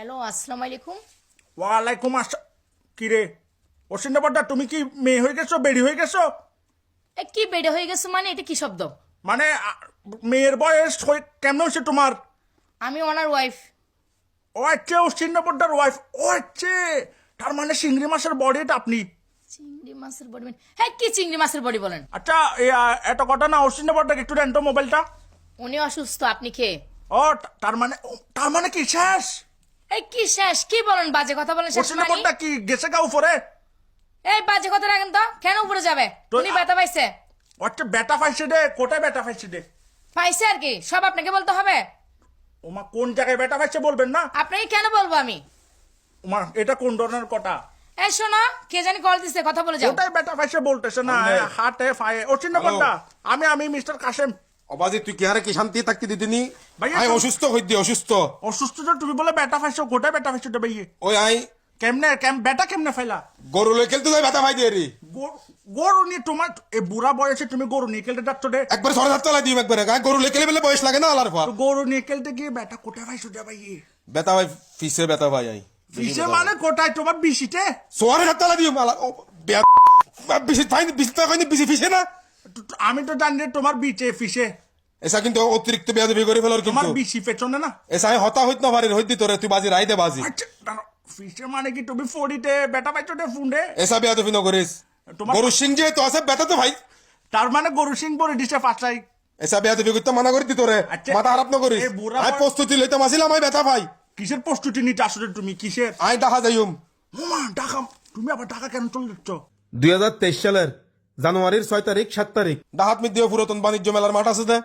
Hello আসসালামু আলাইকুম। ওয়ালাইকুম আসসালাম কি রে অশ্বিন ব্যাপারটা তুমি কি মেয়ে হয়ে গেছো বেড়ি হয়ে গেছো? এ কি বেড়ে হয়ে গেছে মানে? এটা কি শব্দ? মানে আ, মেয়ের বয়স হয়ে- কেমন হচ্ছে তোমার? আমি ওনার ওয়াইফ ও আচ্ছা অশ্বিন ব্যাপারটার ওয়াইফ ও আচ্ছা তার মানে চিংড়ি মাছের বডিটা আপনি? চিংড়ি মাছের বডি মানে হ্যাঁ কি চিংড়ি মাছের বডি বলেন? আচ্ছা এ, আ, এত কথা না অশ্বিন ব্যাপারটা একটু দেন তো মোবাইলটা উনি অসুস্থ আপনি কে? ও তা- তার মানে ও, তার মানে কি শেষ? এই কি শেষ? কি বলেন বাজে কথা বলেন শেষ মানে ব্যাপারটা কি গেছে গা উপরে? এই বাজে কথা রাখেন তো কেন উপরে যাবে? উনি ব্যথা পাইছে। ও আচ্ছা বেটা পাইছে দে কোথায় বেটা পাইছে দে? পাইছে আর কি সব আপনাকে বলতে হবে। ওমা কোন জায়গায় বেটা পাইছে বলবেন না? আপনাকে কেন বলব আমি? ওমা এটা কোন ধরনের কথা? এই শোনো কে জানি কল দিছে কথা বলে যাও। ওটাই বেটা পাইছে বলতেছে না। হাটে ফায়ে অচিন ব্যাপারটা আমি আমি মিস্টার কাশেম। অবাজি তুই কি হারে কি শান্তি থাকতে দিদিনি ভাইয়া, আই অসুস্থ হইদি অসুস্থ। অসুস্থ তো তুমি বলে বেটা পাইছো গোটায় বেটা পাইছো ভাই ওই আই কেমনে কেম বেটা কেমনে ফাইলা গরু লই খেলতে যাই ব্যথা ভাই দিয়ে রে। গরু- নিয়ে তোমার এই বুড়া বয়সে তুমি গরু নিয়ে খেলতে যাচ্ছ রে। একবার সরে হাত চালাই দিম একবারে। গায়ে গরু লই খেলে বেলে বয়স লাগে না আলার পর। গরু নিয়ে খেলতে গিয়ে বেটা কোথায় পাইছো দে ভাই ব্যথা ভাই ফিসে ব্যথা ভাই আই কিসে মানে কোথায়? তোমার বিশিতে? সরে হাত চালাই ও, বেয়া বেশি ফাইন বেশি টাকা কইনি বেশি ফিসে না? আমি তো জানি তোমার বিচে ফিসে। এসা কিন্তু অতিরিক্ত বেয়াদবি করে ফেলার তোমার কিন্তু। বিশি পেছনে না? এসা হতা হইত না হইতি তোরে তুই বাজি রাইতে বাজি। আচ্ছা ফিসে মানে কি? তুমি ফড়িতে বেটা দে ফুন্ডে? এসা বেয়াদবি তোমার- গরু সিং যে তো আছে ব্যথা তো ভাই। তার মানে গরু সিং পরে দিছে পাঁচাই এসা বেয়াদবি করতে মানা করে তোরে। আচ্ছা, মাথা খারাপ বুড়া আমি বয়- প্রস্তুতি লইতে মাসিলাম আমি ব্যথা ভাই। কিসের প্রস্তুতি নিতে আসলে তুমি? কিসের? আই ডাহা যাইম মামা ঢাকা তুমি আবার ঢাকা কেন চলে যাচ্ছ? দুই হাজার তেইশ সালের জানুয়ারির ছয় তারিখ সাত তারিখ। ডাহাত মিদ্দিও পুরাতন বাণিজ্য মেলার মাঠ আছে দে।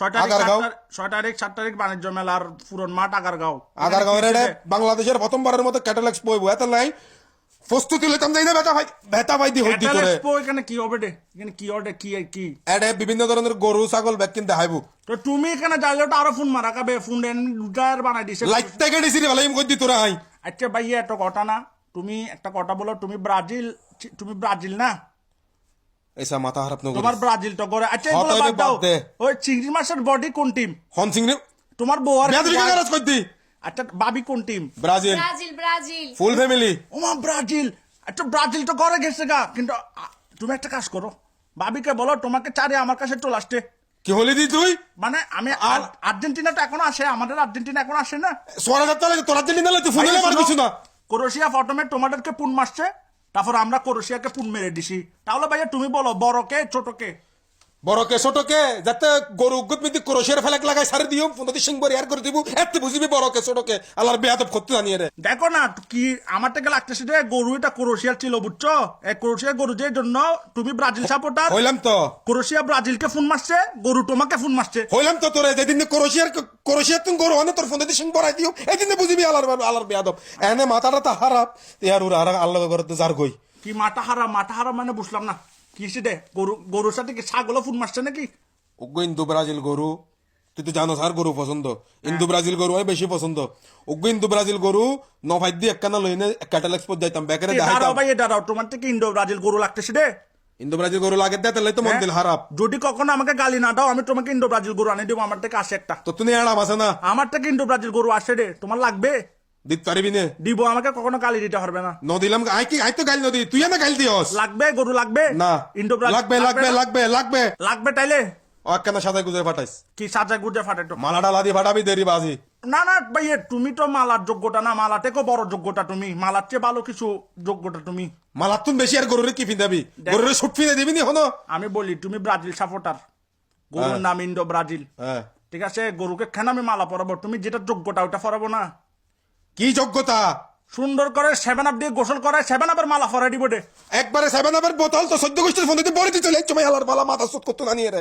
ছয় তারিখ আগারগাঁও? ছয় তারিখ সাত তারিখ বাণিজ্য মেলার পুরন মাঠ আগারগাঁও। আগারগাঁওয়ের এটা বাংলাদেশের প্রথমবারের মতো ক্যাটালগ বইব এত নাই প্রস্তুতি লইতাম যাই না ব্যথা ভাই ব্যথা ভাই দি হইতি Expo এখানে কি হবে রে? এখানে কি হবে কি কি? এডে বিভিন্ন ধরনের গরু ছাগল ব্যাগ কিনতে হাইবু তো তুমি এখানে যাইলে তো আরও ফোন মারা কাবে ফোন দেন লুটার বানাই দিছে। লাইট থেকে ডিসি রে ভালাই কই দি তোরা আই। আচ্ছা ভাইয়া একটা কথা না তুমি একটা কথা বলো তুমি ব্রাজিল তুমি ব্রাজিল না? এসা মাথা খারাপ নগর তোমার ব্রাজিল তো আচ্ছা হ্যাঁ, এগুলো বাদ দাও। ওই চিংড়ি মাছের বডি কোন টিম? হন রে তোমার বউ আর কই দি আচ্ছা বাবি কোন team? Brazil. Brazil Brazil. Full family. ওমা ব্রাজিল। আচ্ছা ব্রাজিল তো গেছে গা। কিন্তু তুমি একটা কাজ করো। ভাবিকে বলো তোমাকে চারে আমার কাছে চলে আসতে। কি হলি দি তুই? মানে আমি আর- আর্জেন্টিনা তো এখন আসে আমাদের আর্জেন্টিনা এখন আসে না। সোয়ারা যাত্রা লাগে তোরা দিলি না তুই ফোনে মার কিছু না ক্রোশিয়া তোমাদেরকে পুন মারছে। তারপর আমরা ক্রোশিয়াকে পুন মেরে দিছি। তাহলে ভাইয়া তুমি বলো বড়কে ছোটকে বড় কে ছোট কে যাতে গরু মিদি ক্রোশের ফেলাক লাগাই সারি দিও ফোনতি সিং বরি আর করে দিব এত বুঝিবি বড় কে ছোট কে। আল্লাহর বেয়াদব করতে জানিয়ে রে দেখো না কি আমার থেকে লাগতেছে যে গরু এটা ক্রোশিয়ার ছিল বুঝছ? এই ক্রোশিয়া গরু যে জন্য তুমি ব্রাজিল সাপোর্টার হইলাম তো। ক্রোশিয়া ব্রাজিলকে ফোন মারছে গরু তোমাকে ফোন মারছে। হইলাম তো তোরে যেদিন ক্রোশিয়ার ক্রোশিয়ার তুমি গরু অনেক তোর ফোনতি সিং বরাই দিও এই দিন বুঝিবি আল্লাহর আল্লাহর বেয়াদব। এনে মাথাটা তা খারাপ ইয়ার উর আল্লাহ করতে যার কই। কি মাথা হারা মাথা হারা মানে বুঝলাম না। কি দে গরু গরুর সাথে কি ছাগলও ফোন মারছে নাকি? ওগো ইন্দু ব্রাজিল গরু। তুই তো জানো আর গরু পছন্দ। ইন্দু ব্রাজিল গরু হয় বেশি পছন্দ। ওগো ইন্দু ব্রাজিল গরু নফাই দিয়ে একখানা লইনে ক্যাটাল এক্সপোর্ট যাইতাম বেকারে দাঁড়াও ভাই দাঁড়াও তোমার থেকে ইন্ডো ব্রাজিল গরু লাগতেছে রে ইন্দু ব্রাজিল গরু লাগে দেয় তাহলে তো মন দিল খারাপ। যদি কখনো আমাকে গালি না দাও আমি তোমাকে ইন্দো ব্রাজিল গরু আনি দেবো আমার থেকে আসে একটা। তো তুমি এড়াম আছে না। আমার থেকে ইন্ডো ব্রাজিল গরু আসে রে তোমার লাগবে? দিতে পারবি নে দিব আমাকে কখনো গালি দিতে না। ন দিলাম আই কি আই তো নদী তুই না দিওস লাগবে গরু লাগবে? না। ইন্ডো লাগবে লাগবে লাগবে লাগবে লাগবে। তাইলে? সাদা গুজে ফাটাইস। কি সাজা গুজে ফাটে তো মালা ডালা দিয়ে ফাটাবি দেরি বাজি। না না ভাই তুমি তো মালার যোগ্যতা না মালা থেকেও বড় যোগ্যতা তুমি। মালার চেয়ে ভালো কিছু যোগ্যতা তুমি। মালার তুমি বেশি আর গরুরে কি ফিন্দাবি গরুরে সুট ফিনে দিবি নি হনো আমি বলি তুমি ব্রাজিল সাপোর্টার গরুর নাম ইন্ডো ব্রাজিল। হ্যাঁ। ঠিক আছে? গরুকে কেন আমি মালা পরাবো? তুমি যেটা যোগ্যটা ওটা পরাবো না? কি যোগ্যতা? সুন্দর করে সেভেন আপ দিয়ে গোসল করায় সেভেন আপের মালা ফরাই বোর্ডে একবারে সেভেন আপের বোতল তো সদ্য গোষ্ঠীর ফোন দিতে বলে দিতে চলে চলে আলার মালা মাথা সুত না নিয়ে রে।